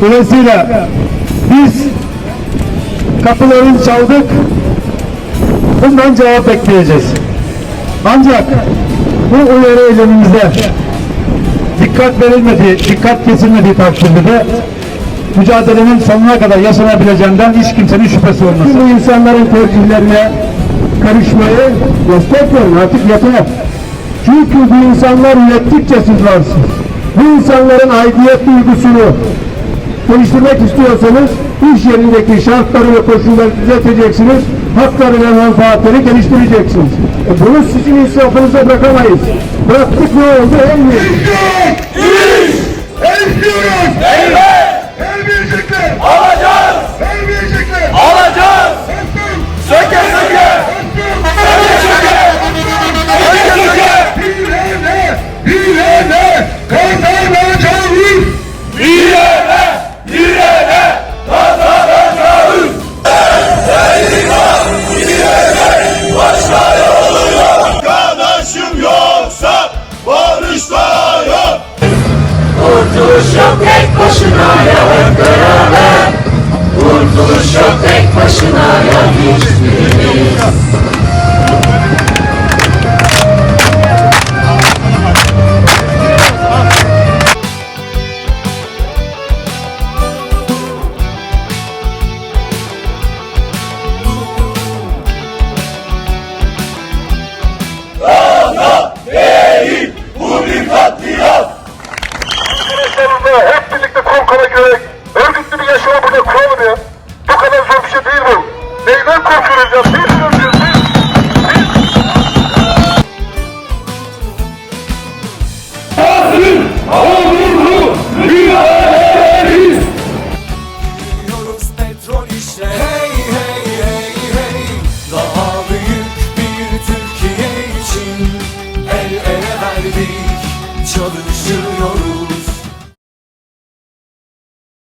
Dolayısıyla biz kapılarını çaldık. Bundan cevap bekleyeceğiz. Ancak bu uyarı eylemimizde dikkat verilmediği, dikkat kesilmediği takdirde de mücadelenin sonuna kadar yaşanabileceğinden hiç kimsenin şüphesi olmasın. Bu insanların tercihlerine karışmayı destek verin artık yeter. Çünkü bu insanlar ürettikçe siz varsınız. Bu insanların aidiyet duygusunu geliştirmek istiyorsanız iş yerindeki şartları ve koşulları düzelteceksiniz. Hakları ve menfaatleri geliştireceksiniz. E bunu sizin insafınıza bırakamayız. Bıraktık ne oldu? Olmuyor. İstiyoruz. Evet! Vermeyecekler. Alacağız! shall take your Yahweh. Girerek örgütlü bir yaşamı burada kuralım. Bu kadar zor bir şey değil bu. Neyden korkuyoruz ya? Biz korkuyoruz biz.